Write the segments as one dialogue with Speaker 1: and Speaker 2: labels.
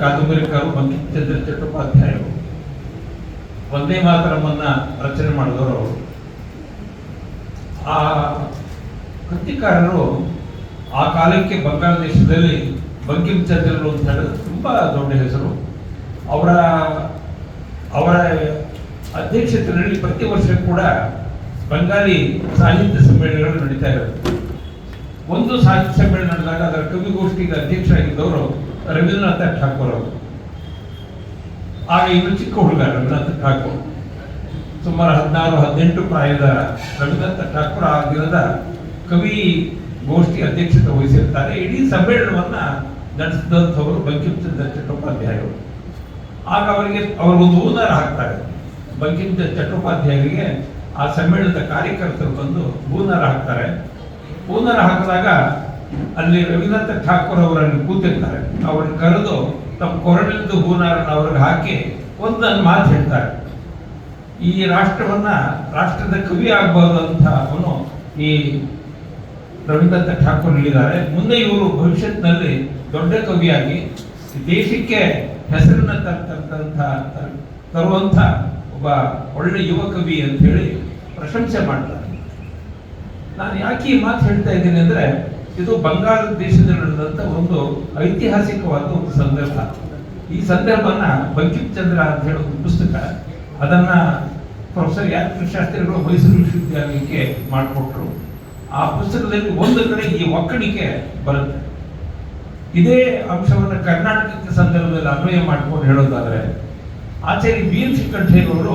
Speaker 1: ಕಾದಂಬರಿಕಾರರು ಬಂಕಿಂಚಂದ್ರ ಚಟ್ಟೋಪಾಧ್ಯಾಯರು ಒಂದೇ ಮಾತರಮ್ಮನ್ನ ರಚನೆ ಮಾಡಿದವರು ಆ ಕೃತಿಕಾರರು ಆ ಕಾಲಕ್ಕೆ ಬಂಗಾಳ ದೇಶದಲ್ಲಿ ಬಂಕಿಂ ಚಂದ್ರರು ಅಂತ ಹೇಳಿದ್ರೆ ತುಂಬಾ ದೊಡ್ಡ ಹೆಸರು. ಅವರ ಅವರ ಅಧ್ಯಕ್ಷತೆಯಲ್ಲಿ ಪ್ರತಿ ವರ್ಷ ಕೂಡ ಬಂಗಾಳಿ ಸಾಹಿತ್ಯ ಸಮ್ಮೇಳನಗಳು ನಡೀತಾ ಇರುತ್ತೆ. ಒಂದು ಸಾಹಿತ್ಯ ಸಮ್ಮೇಳನ ನಡೆದಾಗ ಅದರ ಕವಿಗೋಷ್ಠಿಗೆ ಅಧ್ಯಕ್ಷರಾಗಿದ್ದವರು ರವೀಂದ್ರನಾಥ ಠಾಕೂರ್ ಅವರು. ಆಗ ಇವರು ಚಿಕ್ಕ ಹುಡುಗ, ರವೀಂದ್ರನಾಥ ಠಾಕೂರ್. ಸುಮಾರು ಹದಿನಾರು, ಹದಿನೆಂಟು ಪ್ರಾಯದ ರವೀಂದ್ರನಾಥ ಠಾಕೂರ್ ಆ ದಿನದ ಕವಿ ಗೋಷ್ಠಿ ಅಧ್ಯಕ್ಷತೆ ವಹಿಸಿರ್ತಾರೆ. ಇಡೀ ಸಮ್ಮೇಳನವನ್ನ ನಡೆಸಿದಂಥವರು ಬಂಕಿಂಚಂದ್ರ ಚಟ್ಟೋಪಾಧ್ಯಾಯರು. ಆಗ ಅವರಿಗೆ ಅವರಿಗೊಂದು ಓನರ್ ಹಾಕ್ತಾರೆ. ಬಂಕಿಂಚಂದ್ರ ಚಟ್ಟೋಪಾಧ್ಯಾಯರಿಗೆ ಆ ಸಮ್ಮೇಳನದ ಕಾರ್ಯಕರ್ತರು ಬಂದು ಹೂನಾರ ಹಾಕ್ತಾರೆ. ಹೂನಾರ ಹಾಕಿದಾಗ ಅಲ್ಲಿ ರವೀಂದ್ರನಾಥ ಠಾಕೂರ್ ಅವರನ್ನು ಕೂತಿರ್ತಾರೆ. ಅವ್ರನ್ನ ಕರೆದು ತಮ್ಮ ಕೊರಳಿದ್ದು ಹೂನಾರನ್ನು ಅವ್ರಿಗೆ ಹಾಕಿ ಒಂದನ್ನು ಮಾತು ಹೇಳ್ತಾರೆ. ಈ ರಾಷ್ಟ್ರವನ್ನ ರಾಷ್ಟ್ರದ ಕವಿ ಆಗಬಹುದು ಅಂತ ಅವನು ಈ ರವೀಂದ್ರನಾಥ ಠಾಕೂರ್ ಹೇಳಿದ್ದಾರೆ. ಮುಂದೆ ಇವರು ಭವಿಷ್ಯತ್ನಲ್ಲಿ ದೊಡ್ಡ ಕವಿಯಾಗಿ ದೇಶಕ್ಕೆ ಹೆಸರನ್ನ ತರ್ತಕ್ಕಂಥ ತರುವಂಥ ಒಬ್ಬ ಒಳ್ಳೆ ಯುವ ಕವಿ ಅಂತ ಹೇಳಿ ಪ್ರಶಂಸೆ ಮಾಡ್ತಾರೆ. ನಾನು ಯಾಕೆ ಈ ಮಾತು ಹೇಳ್ತಾ ಇದ್ದೀನಿ ಅಂದ್ರೆ ಇದು ಬಂಗಾಳ ದೇಶದಲ್ಲಿ ನಡೆದಂತ ಒಂದು ಐತಿಹಾಸಿಕವಾದ ಒಂದು ಸಂದರ್ಭ. ಈ ಸಂದರ್ಭನ ಬಂಕಿಂ ಚಂದ್ರ ಅಂತ ಹೇಳೋ ಒಂದು ಪುಸ್ತಕ, ಅದನ್ನ ಪ್ರೊಫೆಸರ್ ಯಾತ್ರಿ ಶಾಸ್ತ್ರಿಗಳು ಮೈಸೂರು ವಿಶ್ವವಿದ್ಯಾಲಯಕ್ಕೆ ಮಾಡಿಕೊಟ್ರು. ಆ ಪುಸ್ತಕದಲ್ಲಿ ಒಂದು ಕಡೆ ಈ ಒಕ್ಕಣಿಕೆ ಬರುತ್ತೆ. ಇದೇ ಅಂಶವನ್ನು ಕರ್ನಾಟಕಕ್ಕೆ ಸಂದರ್ಭದಲ್ಲಿ ಅನ್ವಯ ಮಾಡ್ಕೊಂಡು ಹೇಳೋದಾದ್ರೆ, ಆಚಾರ್ಯ ಎಂ ಶ್ರೀಕಂಠಯ್ಯನವರು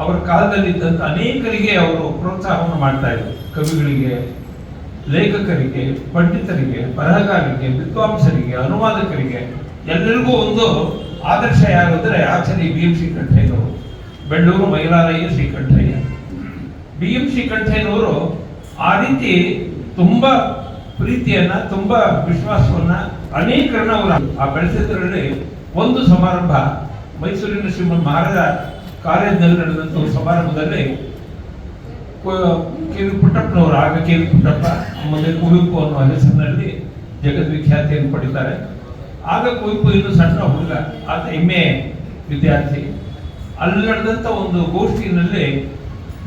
Speaker 1: ಅವರ ಕಾಲದಲ್ಲಿ ಇದ್ದಂತ ಅನೇಕರಿಗೆ ಅವರು ಪ್ರೋತ್ಸಾಹವನ್ನು ಮಾಡ್ತಾ ಇದ್ರು. ಕವಿಗಳಿಗೆ, ಲೇಖಕರಿಗೆ, ಪಂಡಿತರಿಗೆ, ಬರಹಗಾರರಿಗೆ, ವಿದ್ವಾಂಸರಿಗೆ, ಅನುವಾದಕರಿಗೆ, ಎಲ್ಲರಿಗೂ ಒಂದು ಆದರ್ಶ ಯಾರು ಅಂದರೆ ಆಚಾರ್ಯ ಬಿ ಎಂ ಶ್ರೀಕಂಠಯ್ಯನವರು. ಬೆಳ್ಳೂರು ಮೈಲಾರಯ್ಯ ಶ್ರೀಕಂಠಯ್ಯ. ಬಿ ಎಂ ಶ್ರೀಕಂಠಯ್ಯನವರು ಆ ರೀತಿ ತುಂಬಾ ಪ್ರೀತಿಯನ್ನ, ತುಂಬಾ ವಿಶ್ವಾಸವನ್ನ ಅನೇಕರನ್ನ ಅವರು ಆ ಬೆಳೆಸಿದ್ರಲ್ಲಿ ಒಂದು ಸಮಾರಂಭ ಮೈಸೂರಿನ ಶ್ರೀಮನ್ ಮಹಾರಾಜ ಕಾಲೇಜಿನಲ್ಲಿ ನಡೆದಂತ ಒಂದು ಸಮಾರಂಭದಲ್ಲಿ ಕೆ ವಿ ಪುಟ್ಟಪ್ಪನವರು ಆಗ ಕೆ ವಿ ಪುಟ್ಟಪ್ಪ ಮುಂದೆ ಕುವೆಂಪು ಅನ್ನೋ ಹೆಸರಿನಲ್ಲಿ ಜಗದ್ವಿಖ್ಯಾತಿಯನ್ನು ಪಡಿತಾರೆ ಆಗ ಕುವೆಂಪು ಇನ್ನು ಸಣ್ಣ ಹುಡುಗ, ಆತ ಎಂ ಎ ವಿದ್ಯಾರ್ಥಿ. ಅಲ್ಲಿ ನಡೆದಂತ ಒಂದು ಗೋಷ್ಠಿನಲ್ಲಿ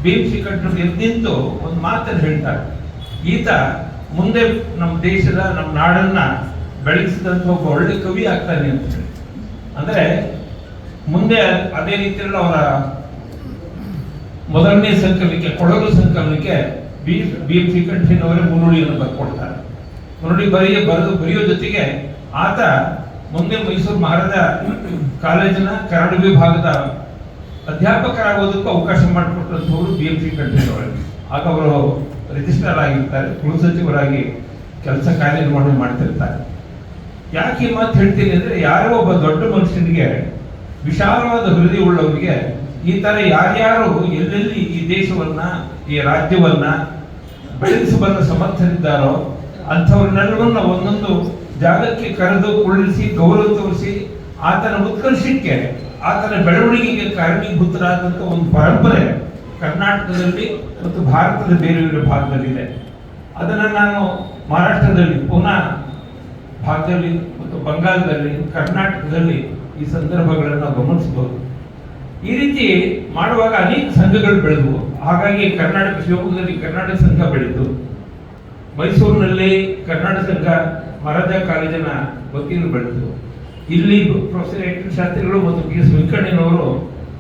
Speaker 1: ಭೀಮ್ ಕಟ್ಟರು ಎದ್ದಿಂತು ಒಂದು ಮಾತನ್ನು ಹೇಳ್ತಾರೆ. ಈತ ಮುಂದೆ ನಮ್ಮ ದೇಶದ, ನಮ್ಮ ನಾಡನ್ನ ಬೆಳೆಸಿದಂತ ಒಬ್ಬ ಒಳ್ಳೆ ಕವಿ ಆಗ್ತಾನೆ ಅಂತ ಹೇಳಿ. ಅಂದ್ರೆ ಮುಂದೆ ಅದೇ ರೀತಿಯಲ್ಲಿ ಅವರ ಮೊದಲನೇ ಸಂಕಲನಕ್ಕೆ ಕೊಡಗು ಸಂಕಲನಕ್ಕೆ ಬಿ ಬಿ ಎಂ ಮುನ್ನುಡಿಯನ್ನು ಬರ್ಕೊಡ್ತಾರೆ. ಮುನ್ನುಡಿ ಬರೆಯ, ಬರೆದು ಬರೆಯೋ ಜೊತೆಗೆ ಆತ ಮುಂದೆ ಮೈಸೂರು ಮಹಾರಾಜ ಕಾಲೇಜಿನ ಕನ್ನಡ ವಿಭಾಗದ ಅಧ್ಯಾಪಕರಾಗೋದಕ್ಕೂ ಅವಕಾಶ ಮಾಡಿಕೊಟ್ಟಂಥವ್ರು ಬಿ ಎಂ ಅವರು ಆಗ ಅವರು ರಿಜಿಸ್ಟರ್ ಆಗಿರ್ತಾರೆ ಕುಲಸಚಿವರಾಗಿ ಕೆಲಸ ಕಾರ್ಯನಿರ್ವಹಣೆ ಮಾಡ್ತಿರ್ತಾರೆ. ಯಾಕೆ ಮಾತು ಹೇಳ್ತೀನಿ ಅಂದ್ರೆ ಯಾರೋ ಒಬ್ಬ ದೊಡ್ಡ ಮನುಷ್ಯನಿಗೆ ವಿಶಾಲವಾದ ಹೃದಯ ಉಳ್ಳವರಿಗೆ ಈ ತರ ಯಾರ್ಯಾರು ಎಲ್ಲೆಲ್ಲಿ ಈ ದೇಶವನ್ನ, ಈ ರಾಜ್ಯವನ್ನ ಬೆಳೆಸಬಲ್ಲ ಸಮರ್ಥರಿದ್ದಾರೋ ಅಂಥವ್ರನ್ನೆಲ್ಲವನ್ನ ಒಂದೊಂದು ಜಾಗಕ್ಕೆ ಕರೆದು ಕುಳ್ಳಿಸಿ ಗೌರವ ತೋರಿಸಿ, ಆತನ ಉತ್ಕರ್ಷಕ್ಕೆ, ಆತನ ಬೆಳವಣಿಗೆಗೆ ಕಾರಣೀಭೂತರಾದಂಥ ಒಂದು ಪರಂಪರೆ ಕರ್ನಾಟಕದಲ್ಲಿ ಮತ್ತು ಭಾರತದ ಬೇರೆ ಬೇರೆ ಭಾಗದಲ್ಲಿದೆ. ಅದನ್ನು ನಾನು ಮಹಾರಾಷ್ಟ್ರದಲ್ಲಿ, ಪುನಃ ಭಾಗದಲ್ಲಿ ಮತ್ತು ಬಂಗಾಳದಲ್ಲಿ, ಕರ್ನಾಟಕದಲ್ಲಿ ಈ ಸಂದರ್ಭಗಳನ್ನು ಗಮನಿಸಬಹುದು. ಈ ರೀತಿ ಮಾಡುವಾಗ ಅನೇಕ ಸಂಘಗಳು ಬೆಳೆದವು. ಹಾಗಾಗಿ ಕರ್ನಾಟಕ ಶಿವಮೊಗ್ಗದಲ್ಲಿ ಕರ್ನಾಟಕ ಸಂಘ ಬೆಳೆದು, ಮೈಸೂರಿನಲ್ಲಿ ಕರ್ನಾಟಕ ಸಂಘ ಮಹಾರಾಜ ಕಾಲೇಜಿನ ವಕೀಲರು ಬೆಳೆದು, ಇಲ್ಲಿ ಪ್ರೊಫೆಸರ್ ಎನ್ ಶಾಸ್ತ್ರಿಗಳು ಮತ್ತು ಬಿ ಎಸ್ ವೆಂಕಣ್ಣನವರು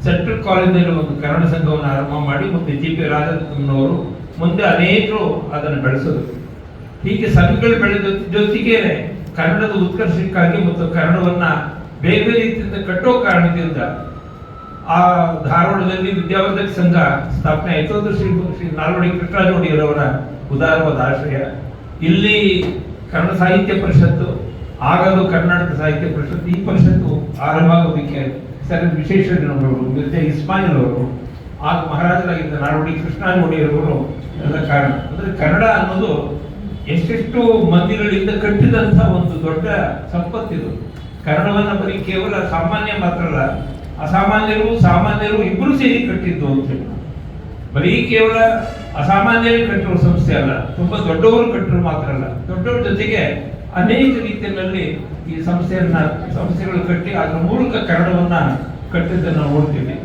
Speaker 1: ಸೆಂಟ್ರಲ್ ಕಾಲೇಜಿನಲ್ಲಿ ಒಂದು ಕನ್ನಡ ಸಂಘವನ್ನು ಆರಂಭ ಮಾಡಿ ಮತ್ತು ಜಿ ಪಿ ರಾಜನವರು ಮುಂದೆ ಅನೇಕರು ಅದನ್ನು ಬೆಳೆಸೋದು ಹೀಗೆ ಸಂಘಗಳು ಬೆಳೆದ ಜೊತೆಗೆ ಕನ್ನಡದ ಉತ್ಕರ್ಷಕ್ಕಾಗಿ ಮತ್ತು ಕನ್ನಡವನ್ನ ಬೇರೆ ಬೇರೆ ರೀತಿಯಿಂದ ಕಟ್ಟೋ ಕಾರಣದಿಂದ ಆ ಧಾರವಾಡದಲ್ಲಿ ವಿದ್ಯಾವರ್ಧಕ ಸಂಘ ಸ್ಥಾಪನೆ ಆಯಿತು. ಅದು ಶ್ರೀ ಶ್ರೀ ನಾಲ್ವಡಿ ಕೃಷ್ಣರಾಜೋಡಿಯರವರ ಉದಾರವಾದ ಆಶ್ರಯ. ಇಲ್ಲಿ ಕನ್ನಡ ಸಾಹಿತ್ಯ ಪರಿಷತ್ತು, ಆಗದು ಕರ್ನಾಟಕ ಸಾಹಿತ್ಯ ಪರಿಷತ್ತು, ಈ ಪರಿಷತ್ತು ಆರಂಭ ಆಗೋದಕ್ಕೆ ಸರ್ ವಿಶೇಷ ದಿನಗಳು ಮಿರ್ಜಾ ಇಸ್ಮಾಯಿಲ್ ಅವರು, ಆಗ ಮಹಾರಾಜರಾಗಿದ್ದ ನಾಲ್ವಡಿ ಕೃಷ್ಣರಾಜೋಡಿಯರವರು ಎಲ್ಲ ಕಾರಣ. ಅಂದ್ರೆ ಕನ್ನಡ ಅನ್ನೋದು ಎಷ್ಟೆಷ್ಟು ಮಂದಿಗಳಿಂದ ಕಟ್ಟಿದಂಥ ಒಂದು ದೊಡ್ಡ ಸಂಪತ್ತಿದು. ಕನ್ನಡವನ್ನ ಬರೀ ಕೇವಲ ಸಾಮಾನ್ಯ ಮಾತ್ರ ಅಲ್ಲ, ಅಸಾಮಾನ್ಯರು, ಸಾಮಾನ್ಯರು ಇಬ್ಬರು ಸೇರಿ ಕಟ್ಟಿದ್ದು ಅಂತ ಹೇಳಿ. ಬರೀ ಕೇವಲ ಅಸಾಮಾನ್ಯರೇ ಕಟ್ಟಿರುವ ಸಂಸ್ಥೆ ಅಲ್ಲ, ತುಂಬಾ ದೊಡ್ಡವರು ಕಟ್ಟರು ಮಾತ್ರ ಅಲ್ಲ. ದೊಡ್ಡವ್ರ ಜೊತೆಗೆ ಅನೇಕ ರೀತಿಯಲ್ಲಿ ಈ ಸಂಸ್ಥೆಯನ್ನ, ಸಂಸ್ಥೆಗಳು ಕಟ್ಟಿ ಅದರ ಮೂಲಕ ಕನ್ನಡವನ್ನ ಕಟ್ಟಿದ್ದನ್ನು ನೋಡ್ತೀವಿ.